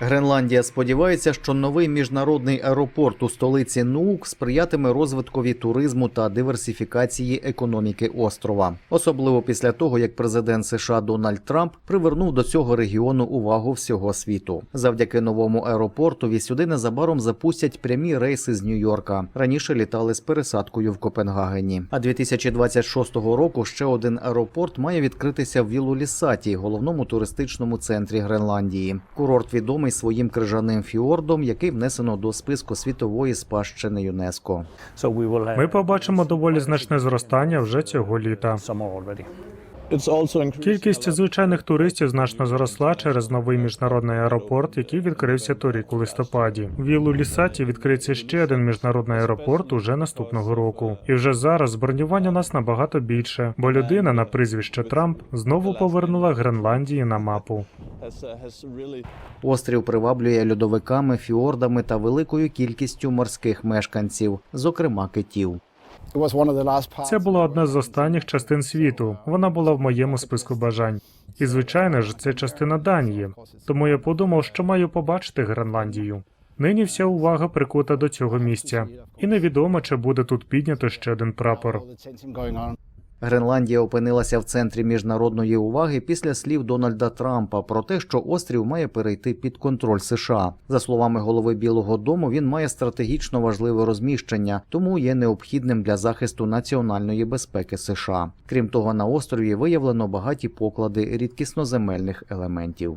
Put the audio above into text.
Гренландія сподівається, що новий міжнародний аеропорт у столиці Нуук сприятиме розвиткові туризму та диверсифікації економіки острова, особливо після того, як президент США Дональд Трамп привернув до цього регіону увагу всього світу. Завдяки новому аеропортові сюди незабаром запустять прямі рейси з Нью-Йорка. Раніше літали з пересадкою в Копенгагені. А 2026 року ще один аеропорт має відкритися в Вілулісаті, головному туристичному центрі Гренландії. Курорт відомий своїм крижаним фіордом, який внесено до списку світової спадщини ЮНЕСКО. Ми побачимо доволі значне зростання вже цього літа. Кількість звичайних туристів значно зросла через новий міжнародний аеропорт, який відкрився торік у листопаді. В Вілу Лісаті відкриється ще один міжнародний аеропорт уже наступного року. І вже зараз бронювань у нас набагато більше, бо людина на прізвище Трамп знову повернула Гренландії на мапу. Острів приваблює льодовиками, фіордами та великою кількістю морських мешканців, зокрема китів. Це була одна з останніх частин світу. Вона була в моєму списку бажань. І звичайно ж, це частина Данії. Тому я подумав, що маю побачити Гренландію. Нині вся увага прикута до цього місця, і невідомо, чи буде тут піднято ще один прапор. Гренландія опинилася в центрі міжнародної уваги після слів Дональда Трампа про те, що острів має перейти під контроль США. За словами голови Білого Дому, він має стратегічно важливе розміщення, тому є необхідним для захисту національної безпеки США. Крім того, на острові виявлено багаті поклади рідкісноземельних елементів.